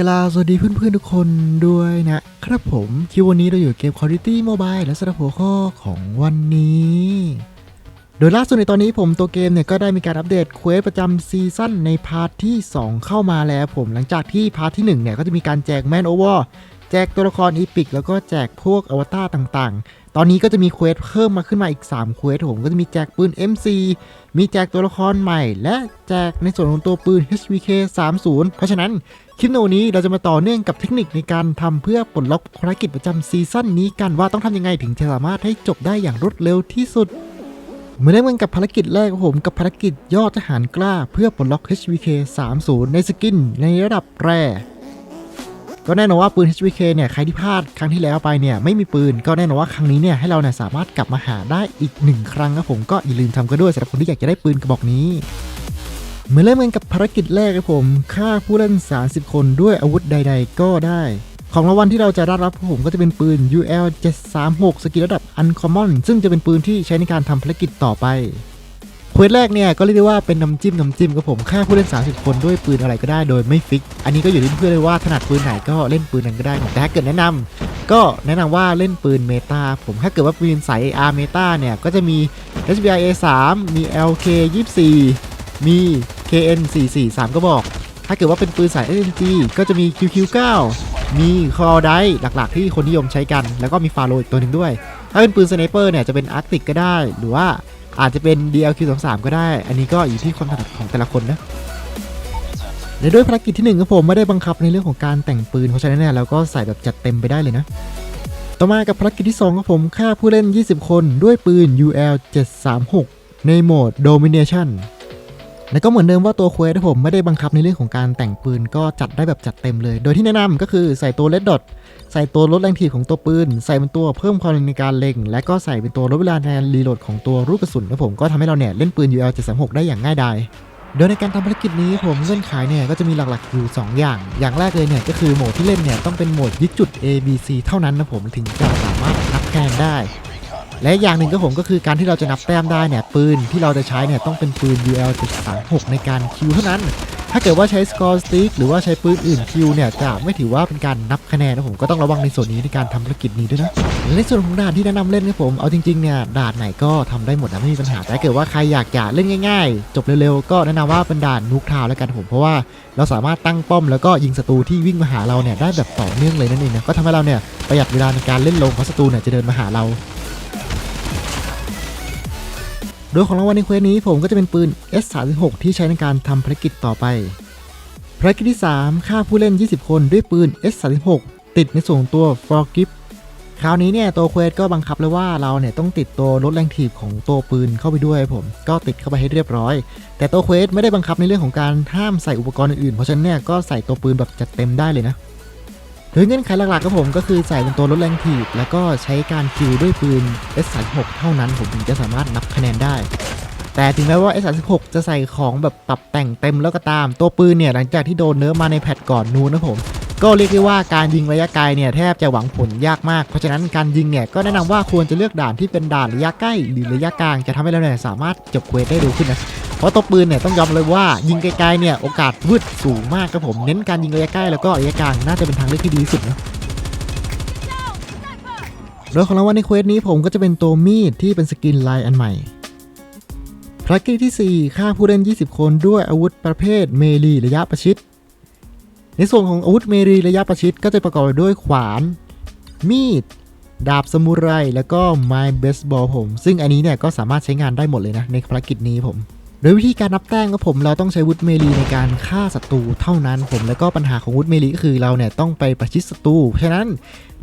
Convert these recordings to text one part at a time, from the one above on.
กลาสวัสดีเพื่อนๆทุกคนด้วยนะ ครับผมคิววันนี้เราอยู่เกม Quality Mobile และสำหรับหัวข้อของวันนี้ โดยล่าสุดในตอนนี้ผมตัวเกมเนี่ยก็ได้มีการอัปเดตเควสประจำซีซั่นในพาร์ทที่ 2 เข้ามาแล้วผม หลังจากที่พาร์ทที่ 1 เนี่ยก็จะมีการแจกแมนโอเวอร์แจกตัวละครอีพิกแล้วก็แจกพวกอวตารต่างๆ ตอนนี้ก็จะมีเควสเพิ่มมาขึ้นมาอีก3เควสผมก็จะมีแจกปืน MC มีแจกตัวละครใหม่ และแจกในส่วนของตัวปืน HVK 30เพราะฉะนั้น คลิปโนนี้เราจะมาต่อเนื่องกับเทคนิคในการทำเพื่อปลดล็อกภารกิจประจำซีซั่นนี้กันว่าต้องทำยังไงถึงจะสามารถให้จบได้อย่างรวดเร็วที่สุดเมื่อได้เมือนกับภารกิจแรกของผมกับภารกิจยอดทหารกล้า เพื่อปลดล็อก HVK 30 ในสกินในระดับแรก็แน่นอนว่าปืน HVK เนี่ยใครที่พลาดครั้งที่แล้วไปเนี่ยไม่มีปืนก็แน่นอนว่าครั้งนี้เนี่ยให้เราเนี่ยสามารถกลับมาหาได้อีกหนึ่งครั้งครับผมก็อย่าลืมทำกันด้วยสำหรับคนที่อยากจะได้ปืนกระบอกนี้ มื่อเริ่มกันกับภารกิจแรกครับผมฆ่าผู้เล่น 30 คนด้วยอาวุธใด ๆ ก็ได้ ของรางวัลที่เราจะได้รับผมก็จะเป็นปืน UL 736สกิลระดับ Uncommon ซึ่งจะเป็นปืนที่ใช้ในการทำภารกิจต่อไปเควสแรกเนี่ยก็เรียกได้ว่าเป็นน้ำจิ้มน้ำจิ้มครับผมฆ่าผู้เล่น 30 คนด้วยปืนอะไรก็ได้โดยไม่ฟิก อันนี้ก็อยู่ที่เพื่อนเลยว่าถนัดปืนไหนก็เล่นปืนนั้นก็ได้ แต่ถ้าเกิดแนะนำก็แนะนำว่าเล่นปืนเมตาผมถ้าเกิดว่าปืนสาย AR เมตาเนี่ยก็จะมี SBI A3 มี LK 24มี KN 443 ก็บอก ถ้าเกิดว่าเป็นปืนสาย SMG ก็จะมี QQ9 มีคอไดหลักๆ ที่คนนิยมใช้กัน แล้วก็มีฟาโรอีกตัวหนึ่งด้วย ถ้าเป็นปืนสไนเปอร์เนี่ยจะเป็นอาร์ติกก็ได้ หรือว่าอาจจะเป็น DLQ33 ก็ได้ อันนี้ก็อยู่ที่ความถนัดของแต่ละคนนะและด้วยภารกิจที่หนึ่งครับผมไม่ได้บังคับในเรื่องของการแต่งปืนเพราะฉะนั้นเนี่ยเราก็ใส่แบบจัดเต็มไปได้เลยนะ ต่อมากับภารกิจที่2ครับผมฆ่าผู้เล่น 20 คนด้วยปืน UL 736 ในโหมด Domination แล้วก็เหมือนเดิมว่าตัวเควสผมไม่ได้บังคับในเรื่องของการแต่งปืนก็จัดได้แบบจัดเต็มเลย โดยที่แนะนำก็คือใส่ตัวเลดดอทใส่ตัวลดแรงถีบของตัวปืน ใส่เป็นตัวเพิ่มความเร็วในการเล็ง และก็ใส่เป็นตัวลดเวลาในการรีโหลดของตัวลูกกระสุนนะผมก็ทำให้เราเนี่ยเล่นปืน UL 736ได้อย่างง่ายดายโดยในการทำภารกิจนี้ผมเงื่อนไขเนี่ยก็จะมีหลักๆอยู่ 2 อย่าง อย่างแรกเลยเนี่ยก็คือโหมดที่เล่นเนี่ยต้องเป็นโหมดยึดจุด A B C เท่านั้นนะผมถึงจะสามารถนับแนนได้ และอย่างหนึ่งก็ผมก็คือการที่เราจะนับแต้มได้เนี่ยปืนที่เราจะใช้เนี่ยต้องเป็นปืน UL 736ในการคิวเท่านั้น ถ้าเกิดว่าใช้สกอร์สติ๊กหรือว่าใช้ปืนอื่นคิวเนี่ยจะไม่ถือว่าเป็นการนับคะแนนนะผมก็ต้องระวังในส่วนนี้ในการทำภารกิจนี้ด้วยนะและในส่วนของด่านที่แนะนำเล่นครับผมเอาจริงๆเนี่ยด่านไหนก็ทำได้หมดนะไม่มีปัญหาแต่เกิดว่าใครอยากจะเล่นง่าย ๆ จบเร็วๆก็แนะนำว่าเป็นด่านนุกทาวแล้วกันผมเพราะว่าเราสามารถตั้งป้อมแล้วก็ยิงศัตรูที่วิ่งมาหาเราเนี่ยได้แบบต่อเนื่องเลยนั่นเองนะก็ทำให้เราเนี่ยประหยัดเวลาในการเล่นลงเพราะศัตรูเนี่ยจะเดินมาหาเรา โดยของรางวัลในเควสนี้ผมก็จะเป็นปืน S36 ที่ใช้ในการทำภารกิจต่อไป ภารกิจที่ 3 ฆ่าผู้เล่น 20 คนด้วยปืน S36 ติดในส่วนของตัว f o r g i f คราวนี้เนี่ยตัวเควสก็บังคับเลยว่าเราเนี่ยต้องติดตัวลดแรงถีบของตัวปืนเข้าไปด้วยผม ก็ติดเข้าไปให้เรียบร้อย แต่ตัวเควสไม่ได้บังคับในเรื่องของการห้ามใส่อุปกรณ์อื่นๆ เพราะฉะนั้นเนี่ยก็ใส่ตัวปืนแบบจัดเต็มได้เลยนะ โดยเงื่อนไขหลักๆก็ผมก็คือใส่เป็นตัวลดแรงถีบแล้วก็ใช้การคิวด้วยปืน S36 เท่านั้นผมถึงจะสามารถนับคะแนนได้ แต่ถึงแม้ว่า S36 จะใส่ของแบบปรับแต่งเต็มแล้วก็ตาม ตัวปืนเนี่ยหลังจากที่โดนเนื้อมาในแพทก่อนนู้นนะผมก็เรียกได้ว่าการยิงระยะไกลเนี่ยแทบจะหวังผลยากมากเพราะฉะนั้นการยิงเนี่ยก็แนะนำว่าควรจะเลือกด่านที่เป็นด่านระยะใกล้ หรือระยะกลางจะทำให้เราเนี่ยสามารถจบเควสได้เร็วขึ้นนะ เพราะตัวปืนเนี่ยต้องยอมเลยว่ายิงไกลๆเนี่ยโอกาสวืดสูงมากครับผมเน้นการยิงระยะใกล้แล้วก็ระยะกลางน่าจะเป็นทางเลือกที่ดีที่สุดนะโดยของรางวัลในเควสนี้ผมก็จะเป็นตัวมีดที่เป็นสกินลายอันใหม่ภารกิจที่ 4 ฆ่าผู้เล่น 20 คนด้วยอาวุธประเภทเมลีระยะประชิด ในส่วนของอาวุธเมลีระยะประชิดก็จะประกอบไปด้วยขวาน มีด ดาบสมุไร แล้วก็ไม้เบสบอลผม ซึ่งอันนี้เนี่ยก็สามารถใช้งานได้หมดเลยนะในภารกิจนี้ผม โดยวิธีการนับแต้มก็ผมเราต้องใช้วุฒิเมลีในการฆ่าศัตรูเท่านั้นผมแล้วก็ปัญหาของวุฒิเมลีก็คือเราเนี่ยต้องไปประชิดศัตรูเพราะฉะนั้น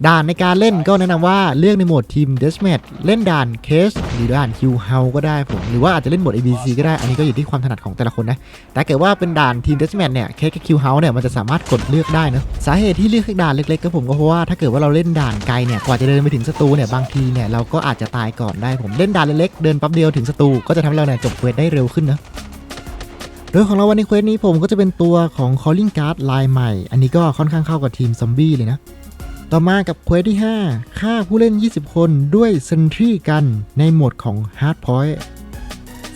ด่านในการเล่นก็แนะนำว่าเลือกในโหมดทีมเดสแมทเล่นด่านเคสหรือด่านคิวเฮาก็ได้ผม หรือว่าอาจจะเล่นโหมด ABC ก็ได้ อันนี้ก็อยู่ที่ความถนัดของแต่ละคนนะ แต่เกิดว่าเป็นด่านทีมเดสแมทเนี่ยเคสกับคิวเฮาเนี่ยมันจะสามารถกดเลือกได้นะสาเหตุที่เลือกด่านเล็กๆก็ผมก็เพราะว่าถ้าเกิดว่าเราเล่นด่านไกลเนี่ยกว่าจะเดินไปถึงศัตรูเนี่ยบางทีเนี่ยเราก็อาจจะตายก่อนได้ผมเล่นด่านเล็กๆเดินแป๊บเดียวถึงศัตรูก็จะทำให้เราเนี่ยจบเควสได้เร็วขึ้นนะโดยของเราวันในเควสนี้ผมก็จะเป็นตัวของ Calling Card ลายใหม่ อันนี้ก็ค่อนข้างเข้ากับทีมซอมบี้เลยนะ ต่อมากับเควสที่ 5 ฆ่าผู้เล่น 20 คนด้วยเซนทรีกันในโหมดของ Hard Point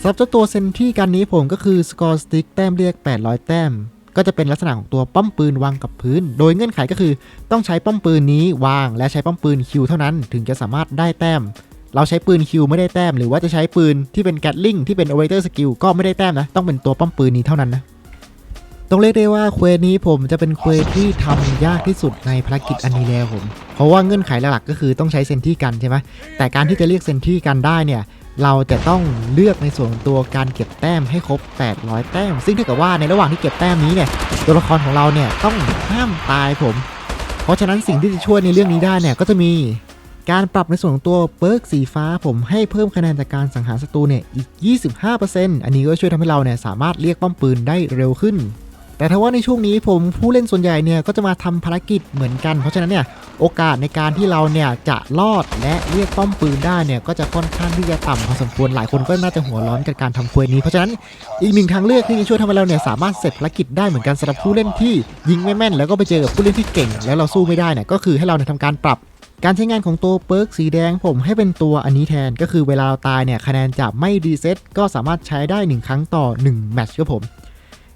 สำหรับเจ้าตัวเซนทรีกันนี้ผมก็คือสกอร์สติ๊กแต้มเรียก 800 แต้ม ก็จะเป็นลักษณะของตัวป้อมปืนวางกับพื้น โดยเงื่อนไขก็คือต้องใช้ป้อมปืนนี้วางและใช้ป้อมปืนคิวเท่านั้นถึงจะสามารถได้แต้ม เราใช้ปืนคิวไม่ได้แต้ม หรือว่าจะใช้ปืนที่เป็นแกตลิงที่เป็นโอเวอร์สกิลก็ไม่ได้แต้มนะต้องเป็นตัวป้อมปืนนี้เท่านั้นนะ ต้องเรียกได้ว่าเควสนี้ผมจะเป็นเควสที่ทำยากที่สุดในภารกิจอันนี้แล้วผม เพราะว่าเงื่อนไขหลักก็คือต้องใช้เซนที่กันใช่ไหมแต่การที่จะเรียกเซนที่กันได้เนี่ยเราจะต้องเลือกในส่วนของตัวการเก็บแต้มให้ครบ 800 แต้ม ซึ่งถ้าเกิดว่าในระหว่างที่เก็บแต้มนี้เนี่ยตัวละครของเราเนี่ยต้องห้ามตายผม เพราะฉะนั้นสิ่งที่จะช่วยในเรื่องนี้ได้เนี่ยก็จะมีการปรับในส่วนของตัวเปิร์กสีฟ้าผมให้เพิ่มคะแนนจากการสังหารศัตรูเนี่ยอีก 25%อันนี้ก็ช่วยทำให้เราเนี่ยสามารถเรียกป้อมปืนได้เร็วขึ้น แต่ถ้าว่าในช่วงนี้ผมผู้เล่นส่วนใหญ่เนี่ยก็จะมาทำภารกิจเหมือนกัน เพราะฉะนั้นเนี่ยโอกาสในการที่เราเนี่ยจะรอดและเรียกป้อมปืนได้เนี่ยก็จะค่อนข้างที่จะต่ำพอสมควรหลายคนก็น่าจะหัวร้อนกับการทำควสนี้ เพราะฉะนั้นอีกหนึ่งทางเลือกที่จะช่วยทำให้เราเนี่ยสามารถเสร็จภารกิจได้เหมือนกันสำหรับผู้เล่นที่ยิงไม่แม่น แล้วก็ไปเจอกับผู้เล่นที่เก่ง แล้วเราสู้ไม่ได้เนี่ยก็คือให้เราเนี่ยทำการปรับการใช้งานของตัวเปิร์กสีแดงผมให้เป็นตัวอันนี้แทนก็คือเวลาเราตายเนี่ยคะแนนจะไม่รีเซ็ตก็สามารถใช้ได้ 1 ครั้งต่อ 1 แมตช์ครับผม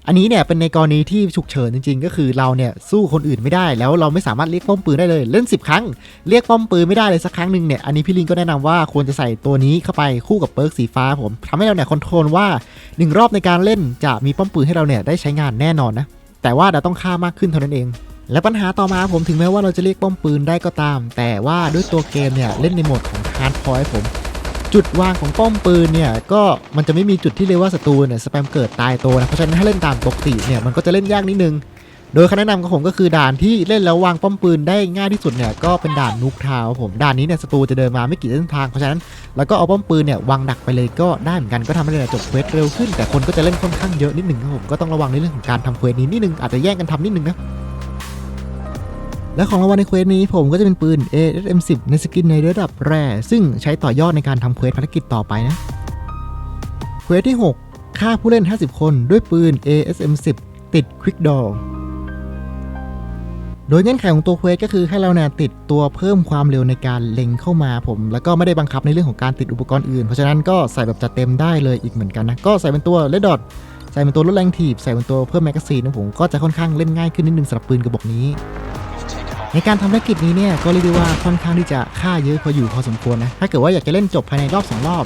อันนี้เนี่ยเป็นในกรณีที่ฉุกเฉินจริงๆ ก็คือเราเนี่ยสู้คนอื่นไม่ได้ แล้วเราไม่สามารถเรียกป้อมปืนได้เลยเล่น 10 ครั้ง เรียกป้อมปืนไม่ได้เลยสักครั้งหนึ่งเนี่ยอันนี้พี่ลิงก็แนะนำว่าควรจะใส่ตัวนี้เข้าไปคู่กับเปิร์กสีฟ้าผมทำให้เราเนี่ยคอนโทรลว่า 1 รอบในการเล่นจะมีป้อมปืนให้เราเนี่ยได้ใช้งานแน่นอนนะแต่ว่าเราต้องฆ่ามากขึ้นเท่านั้นเองและปัญหาต่อมาผมถึงแม้ว่าเราจะเรียกป้อมปืนได้ก็ตาม แต่ว่าด้วยตัวเกมเนี่ยเล่นในโหมดของฮาร์ดคอร์ผม จุดวางของป้อมปืนเนี่ยก็มันจะไม่มีจุดที่เรียกว่าศัตรูเนี่ยสแปมเกิดตายโตนะเพราะฉะนั้นถ้าเล่นตามปกติเนี่ยมันก็จะเล่นยากนิดนึง โดยคำแนะนำของผมก็คือด่านที่เล่นแล้ววางป้อมปืนได้ง่ายที่สุดเนี่ยก็เป็นด่านนุกทาวผมด่านนี้เนี่ยศัตรูจะเดินมาไม่กี่เส้นทางเพราะฉะนั้นเราก็เอาป้อมปืนเนี่ยวางดักไปเลยก็ได้เหมือนกันก็ทำให้เราจบเควสเร็วขึ้น แต่คนก็จะเล่นค่อนข้างเยอะนิดนึงครับผมก็ต้องระวังในเรื่องของการทำเควสนี้นิดนึงอาจจะแย่งกันทำนิดนึงนะ และของรางวัลในเควสนี้ผมก็จะเป็นปืน ASM10 ในสกินในระดับแร่ซึ่งใช้ต่อยอดในการทำเควสภารกิจต่อไปนะ เควสที่ 6 ฆ่าผู้เล่น 50 คนด้วยปืน ASM10 ติด Quick Draw โดยเงื่อนไขของตัวเควสก็คือให้เราเนี่ยติดตัวเพิ่มความเร็วในการเล็งเข้ามาผม แล้วก็ไม่ได้บังคับในเรื่องของการติดอุปกรณ์อื่น เพราะฉะนั้นก็ใส่แบบจัดเต็มได้เลยอีกเหมือนกันนะ ก็ใส่เป็นตัวเลดดอทใส่เป็นตัวลดแรงถีบ ใส่เป็นตัวเพิ่มแมกกาซีนนะผมก็จะค่อนข้างเล่นง่ายขึ้นนิดนึงสำหรับปืนกระบอกนี้ ในการทำภารกิจนี้เนี่ยก็เรียกได้ว่าค่อนข้างที่จะค่าเยอะพออยู่พอสมควรนะ ถ้าเกิดว่าอยากจะเล่นจบภายในรอบ 2 รอบ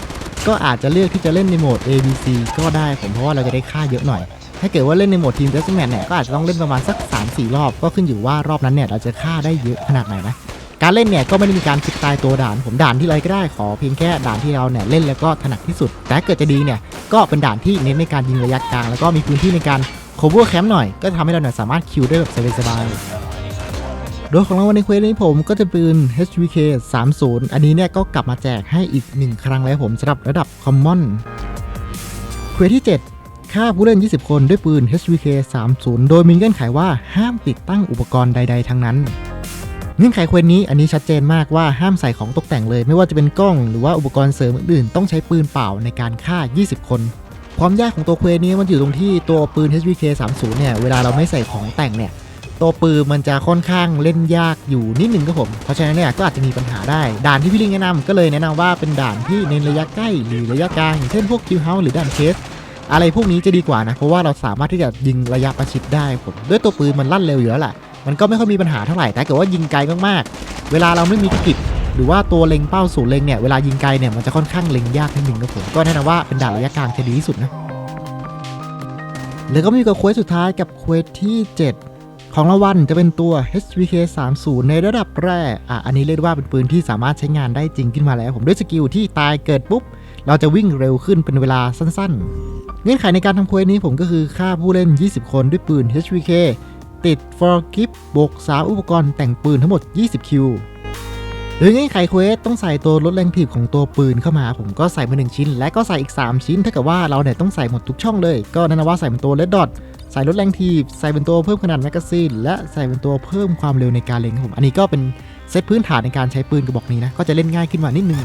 ก็อาจจะเลือกที่จะเล่นในโหมด A B C ก็ได้ผมเพราะว่าเราจะได้ค่าเยอะหน่อย ถ้าเกิดว่าเล่นในโหมดทีมเดสแมนเนี่ยก็อาจจะต้องเล่นประมาณสัก 3-4 รอบ ก็ขึ้นอยู่ว่ารอบนั้นเนี่ยเราจะค่าได้เยอะขนาดไหนนะการเล่นเนี่ยก็ไม่ได้มีการคิดตายตัวด่าน ผมด่านที่ไรก็ได้ขอเพียงแค่ด่านที่เราเนี่ยเล่นแล้วก็ถนัดที่สุด แต่เกิดจะดีเนี่ยก็เป็นด่านที่เน้นในการยิงระยะกลาง แล้วก็มีพื้นที่ในการ cover camp หน่อยก็จะทำให้เราเนี่ยสามารถคิวได้แบบสบายๆ โดยของรางวัลในเควสนี้ผมก็จะเป็น HVK 30 อันนี้เนี่ยก็กลับมาแจกให้อีก 1 ครั้งแล้วผมสำหรับระดับ Common เควสที่ 7 ฆ่าผู้เล่น 20 คนด้วยปืน HVK 30 โดยมีเงื่อนไขว่าห้ามติดตั้งอุปกรณ์ใด ๆ ทั้งนั้นเงื่อนไขเควสนี้อันนี้ชัดเจนมากว่าห้ามใส่ของตกแต่งเลย ไม่ว่าจะเป็นกล้องหรือว่าอุปกรณ์เสริมอื่นๆต้องใช้ปืนเปล่าในการฆ่า 20 คนความยากของตัวเควสนี้มันอยู่ตรงที่ตัวปืน HVK 30 เนี่ย เวลาเราไม่ใส่ของแต่งเนี่ย ตัวปืนมันจะค่อนข้างเล่นยากอยู่นิดหนึ่งครับผม เพราะฉะนั้นเนี่ยก็อาจจะมีปัญหาได้ ด่านที่พี่ลิงแนะนำก็เลยแนะนำว่าเป็นด่านที่ในระยะใกล้หรือระยะกลางอย่างเช่นพวกคิวเฮาหรือด่านเคสอะไรพวกนี้จะดีกว่านะ เพราะว่าเราสามารถที่จะยิงระยะประชิดได้ผมด้วยตัวปืนมันลั่นเร็วอยู่แล้วแหละมันก็ไม่ค่อยมีปัญหาเท่าไหร่แต่เกิดว่ายิงไกลมากๆ เวลาเราไม่มีกิบหรือว่าตัวเล็งเป้าศูนย์เล็งเนี่ยเวลายิงไกลเนี่ยมันจะค่อนข้างเล็งยากนิดนึงครับผมก็แนะนำว่าเป็นด่านระยะกลางจะดีที่สุดนะแล้วก็มีกับเควสสุดท้ายกับเควสที่ 7 ของรางวัลจะเป็นตัว HVK 30ในระดับแร่อะอันนี้เรียกว่าเป็นปืนที่สามารถใช้งานได้จริงขึ้นมาแล้ว ผมด้วยสกิลที่ตายเกิดปุ๊บ เราจะวิ่งเร็วขึ้นเป็นเวลาสั้นๆ เงื่อนไขในการทำเควสนี้ผมก็คือฆ่าผู้เล่น 20 คนด้วยปืน HVK ติด for g i f บวก3อุปกรณ์แต่งปืนทั้งหมด 20 คิวโดยเงื่อนไขเควสต้องใส่ตัวลดแรงถีบของตัวปืนเข้ามา ผมก็ใส่มา 1 ชิ้น และก็ใส่อีก 3 ชิ้น ถ้าเกิดว่าเราเนี่ยต้องใส่หมดทุกช่องเลย ก็แนะนำว่าใส่เป็นตัวเลดดอท ใส่ลดแรงถีบใส่เป็นตัวเพิ่มขนาดแมกกาซีนและใส่เป็นตัวเพิ่มความเร็วในการเล็งครับผมอันนี้ก็เป็นเซตพื้นฐานในการใช้ปืนกระบอกนี้นะก็จะเล่นง่ายขึ้นมานิดนึง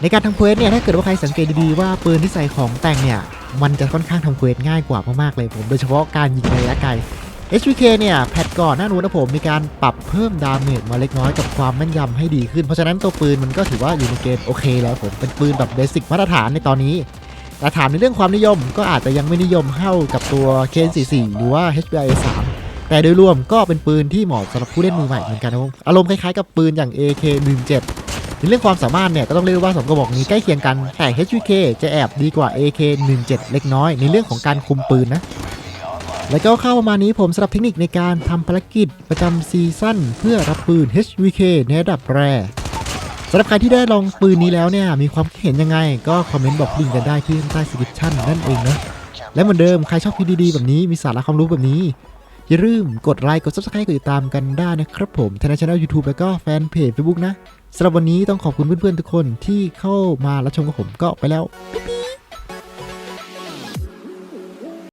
ในการทำเควสเนี่ยถ้าเกิดว่าใครสังเกตดีๆว่าปืนที่ใส่ของแต่งเนี่ยมันจะค่อนข้างทำเควสง่ายกว่ามากๆเลยผม โดยเฉพาะการยิงระยะไกล HVK เนี่ยแพทก่อนหน้านู้นนะผมมีการปรับเพิ่มดาเมจมาเล็กน้อยกับความแม่นยำให้ดีขึ้น เพราะฉะนั้นตัวปืนมันก็ถือว่าอยู่ในเกณฑ์โอเคแล้วผมเป็นปืนแบบเบสิกมาตรฐานในตอนนี้ แต่ถามในเรื่องความนิยมก็อาจจะยังไม่นิยมเท่ากับตัว KN44 หรือว่า HBI 3แต่โดยรวมก็เป็นปืนที่เหมาะสำหรับผู้เล่นมือใหม่เหมือนกันนะครับอารมณ์คล้ายๆกับปืนอย่าง AK17 ในเรื่องความสามารถเนี่ยก็ต้องเรียกว่าสองกระบอกนี้ใกล้เคียงกันแต่ HVK จะแอบดีกว่า AK17 เล็กน้อย ในเรื่องของการคุมปืนนะแล้วก็เข้าประมาณนี้ผมสำหรับเทคนิคในการทำภารกิจประจำซีซั่นเพื่อรับปืน HVK ในระดับแร สำหรับใครที่ได้ลองปืนนี้แล้วเนี่ยมีความคิดเห็นยังไง ก็คอมเมนต์บอกลิงก์กันได้ที่ใต้สคริปชั่นนั่นเองนะและเหมือนเดิมใครชอบคลิปดีๆแบบนี้มีสาระความรู้แบบนี้ อย่าลืมกดไลค์กด subscribe กดติดตามกันได้นะครับผมทางช่อง YouTube แล้วก็แฟนเพจ Facebook นะสำหรับวันนี้ต้องขอบคุณเพื่อนๆทุกคนที่เข้ามารับชมกับผมก็ไปแล้วบ๊ายบาย